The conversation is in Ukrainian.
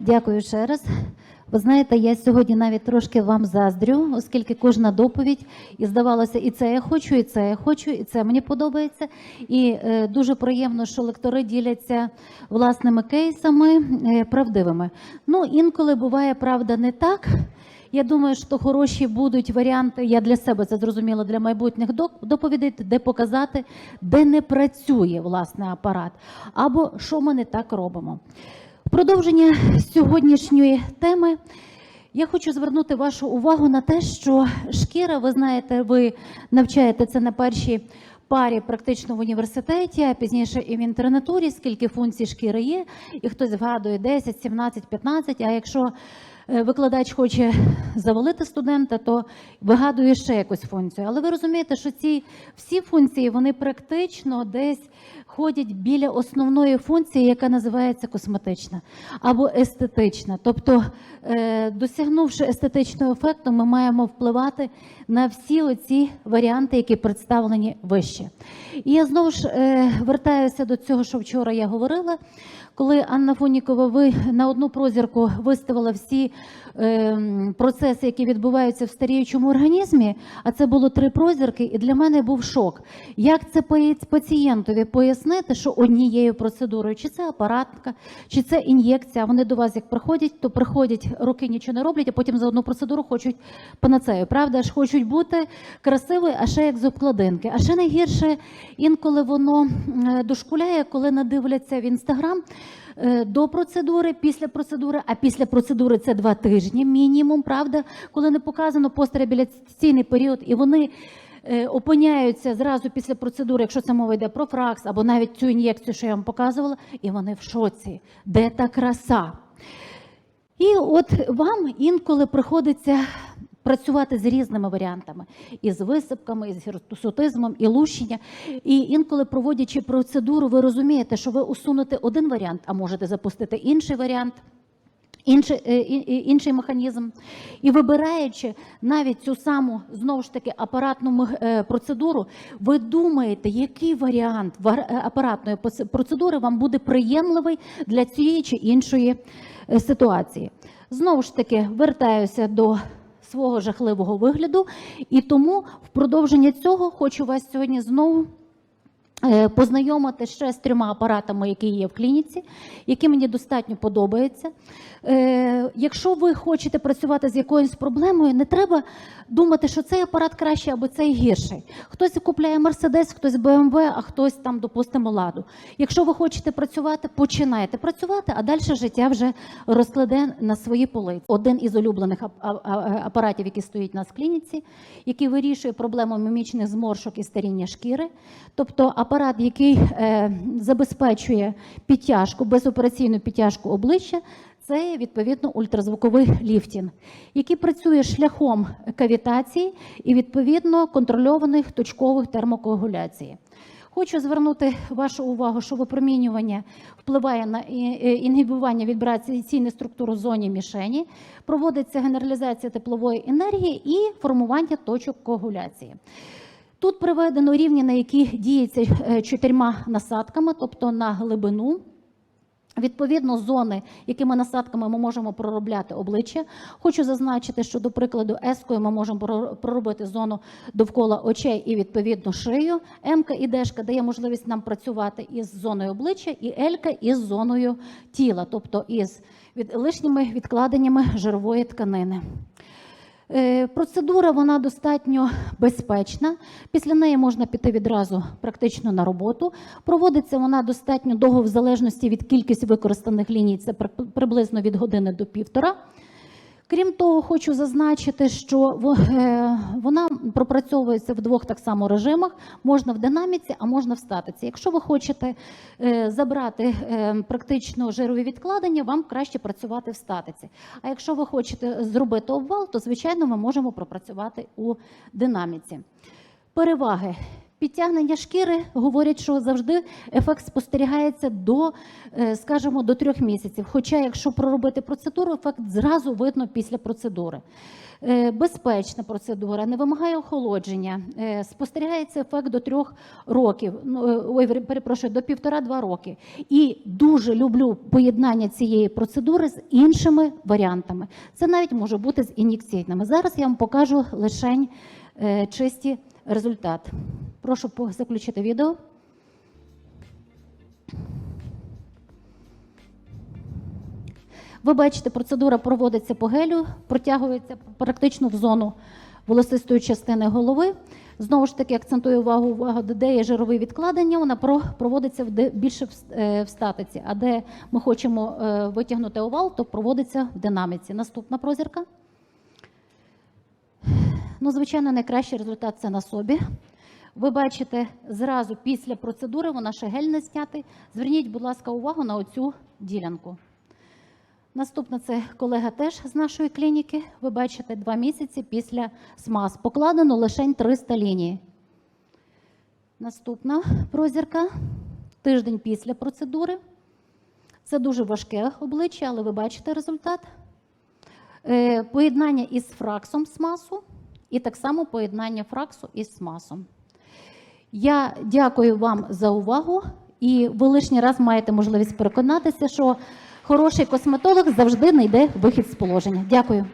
Дякую ще раз. Ви знаєте, я сьогодні навіть трошки вам заздрю, оскільки кожна доповідь і здавалося, і це я хочу, і це я хочу, і це мені подобається. І е, дуже приємно, що лектори діляться власними кейсами е, правдивими. Ну інколи буває правда не так. Я думаю, що хороші будуть варіанти. Я для себе це зрозуміла для майбутніх доп- доповідей, де показати, де не працює власне апарат, або що ми не так робимо. Продовження сьогоднішньої теми. Я хочу звернути вашу увагу на те, що шкіра, ви знаєте, ви навчаєте це на першій парі практично в університеті, а пізніше і в інтернатурі, скільки функцій шкіри є, і хтось згадує 10, 17, 15, а якщо е, викладач хоче завалити студента, то вигадує ще якусь функцію. Але ви розумієте, що ці всі функції вони практично десь ходять біля основної функції, яка називається косметична або естетична. Тобто, е, досягнувши естетичного ефекту, ми маємо впливати на всі оці варіанти, які представлені вище. І я знову ж е, вертаюся до цього, що вчора я говорила. Коли Анна Фонікова ви на одну прозірку виставила всі процеси, які відбуваються в старіючому організмі, а це було три прозірки, і для мене був шок. Як це пацієнтові пояснити, що однією процедурою, чи це апаратка, чи це ін'єкція, вони до вас як приходять, то приходять, роки нічого не роблять, а потім за одну процедуру хочуть панацею. Правда ж, хочуть бути красивою, а ще як з обкладинки. А ще найгірше інколи воно дошкуляє, коли надивляться в інстаграм до процедури, після процедури, а після процедури це два тижні мінімум, правда, коли не показано постреабілітаційний період, і вони е, опиняються зразу після процедури, якщо це мова йде про фракс або навіть цю ін'єкцію, що я вам показувала, і вони в шоці. Де та краса? І от вам інколи приходиться працювати з різними варіантами, і з висипками, і з гірсутизмом, і лущення. І інколи, проводячи процедуру, ви розумієте, що ви усунете один варіант, а можете запустити інший варіант. Інший, е, інший механізм, і вибираючи навіть цю саму знову ж таки апаратну е, процедуру, ви думаєте, який варіант е, апаратної процедури вам буде приємливий для цієї чи іншої ситуації. Знову ж таки, вертаюся до свого жахливого вигляду, і тому в продовження цього хочу вас сьогодні знову познайомити ще з трьома апаратами, які є в клініці, які мені достатньо подобаються. Е, Якщо ви хочете працювати з якоюсь проблемою, не треба думати, що цей апарат кращий або цей гірший. Хтось купляє Мерседес, хтось БМВ, а хтось там, допустимо, ладу. Якщо ви хочете працювати, починайте працювати, а далі життя вже розкладе на свої полиці. Один із улюблених апаратів, які стоїть у нас в клініці, який вирішує проблему мімічних зморшок і старіння шкіри, тобто апарат, який е, забезпечує підтяжку, безопераційну підтяжку обличчя. Це відповідно ультразвуковий ліфтінг, який працює шляхом кавітації і відповідно контрольованих точкових термокоагуляції. Хочу звернути вашу увагу, що випромінювання впливає на е, інгібування вібраційної структури в зоні мішені, проводиться генералізація теплової енергії і формування точок коагуляції. Тут приведено рівні, на які діється е, чотирма насадками, тобто на глибину. Відповідно, зони, якими насадками ми можемо проробляти обличчя. Хочу зазначити, що, до прикладу, ескою ми можемо проробити зону довкола очей і відповідно шию. М-ка і Д-шка дає можливість нам працювати із зоною обличчя, і L-ка із зоною тіла, тобто із лишніми відкладеннями жирової тканини. Е, Процедура вона достатньо безпечна. Після неї можна піти відразу практично на роботу. Проводиться вона достатньо довго в залежності від кількості використаних ліній. Це приблизно від години до півтора. Крім того, хочу зазначити, що е, вона пропрацьовується в двох так само режимах: можна в динаміці, а можна в статиці. Якщо ви хочете е, забрати е, практично жирові відкладення, вам краще працювати в статиці. А якщо ви хочете зробити обвал, то звичайно ми можемо пропрацювати у динаміці. Переваги. Підтягнення шкіри говорять, що завжди ефект спостерігається до, е, скажімо, до трьох місяців. Хоча, якщо проробити процедуру, ефект зразу видно після процедури. Е, Безпечна процедура, не вимагає охолодження. Е, Спостерігається ефект до трьох років. Ну, ой, перепрошую, до півтора-два роки. І дуже люблю поєднання цієї процедури з іншими варіантами. Це навіть може бути з ін'єкційними. Зараз я вам покажу лишень чисті результати. Прошу заключити відео. Ви бачите, процедура проводиться по гелю, протягується практично в зону волосистої частини голови. Знову ж таки, акцентую увагу, увагу, де є жирові відкладення, вона проводиться більше е, в статиці. А де ми хочемо е, витягнути овал, то проводиться в динаміці. Наступна прозірка. Ну, звичайно, найкращий результат це на собі. Ви бачите зразу після процедури, вона ще гель не знятий. Зверніть, будь ласка, увагу на оцю ділянку. Наступна це колега теж з нашої клініки. Ви бачите, два місяці після СМАС. Покладено лише 300 ліній. Наступна прозірка. Тиждень після процедури. Це дуже важке обличчя, але ви бачите результат. Е, Поєднання із фраксом СМАСу і так само поєднання фраксу із СМАСом. Я дякую вам за увагу, і ви лишній раз маєте можливість переконатися, що хороший косметолог завжди знайде вихід з положення. Дякую.